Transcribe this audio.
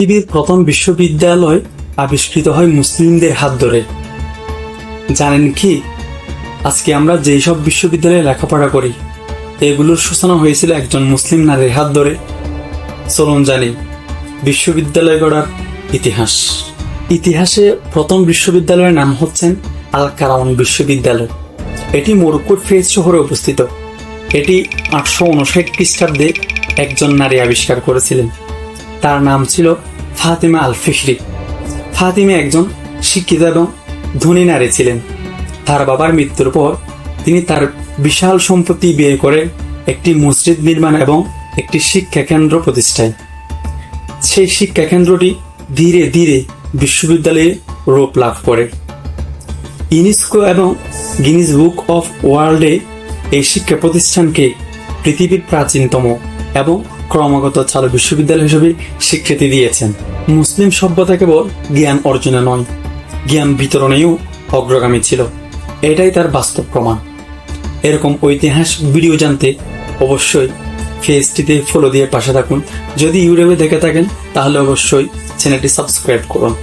পৃথিবীর প্রথম বিশ্ববিদ্যালয় আবিষ্কৃত হয় মুসলিমদের হাত ধরে। জানেন কি? আজকে আমরা যেই সব বিশ্ববিদ্যালয়ে লেখাপড়া করি, এগুলোর সূচনা হয়েছিল একজন মুসলিম নারীর হাত ধরে। চলুন জানি, বিশ্ববিদ্যালয় গড়ার ইতিহাস। ইতিহাসে প্রথম বিশ্ববিদ্যালয়ের নাম হচ্ছেন আল কারাউন বিশ্ববিদ্যালয়। এটি মরক্কোর ফেজ শহরে অবস্থিত। এটি আটশো উনষাট খ্রিস্টাব্দে একজন নারী আবিষ্কার করেছিলেন। তার নাম ছিল ফাতিমা আল ফিশরি ফাতিমা একজন শিক্ষিত এবং ধনী নারী ছিলেন। তার বাবার মৃত্যুর পর তিনি তার বিশাল সম্পত্তি বিয়ে করে একটি মসজিদ নির্মাণ এবং একটি শিক্ষা কেন্দ্র প্রতিষ্ঠায়। সেই শিক্ষা কেন্দ্রটি ধীরে ধীরে বিশ্ববিদ্যালয়ে রূপ লাভ করে। ইউনেস্কো এবং গিনিস বুক অফ ওয়ার্ল্ডে এই শিক্ষা প্রতিষ্ঠানকে পৃথিবীর প্রাচীনতম এবং ক্রমাগত চালু বিশ্ববিদ্যালয় হিসেবে স্বীকৃতি দিয়েছেন। মুসলিম সভ্যতা কেবল জ্ঞান অর্জনে নয়, জ্ঞান বিতরণেও অগ্রগামী ছিল। এটাই তার বাস্তব প্রমাণ। এরকম ঐতিহাসিক ভিডিও জানতে অবশ্যই ফেসটিতে ফলো দিয়ে পাশে থাকুন। যদি ইউটিউবে দেখে থাকেন, তাহলে অবশ্যই চ্যানেলটি সাবস্ক্রাইব করুন।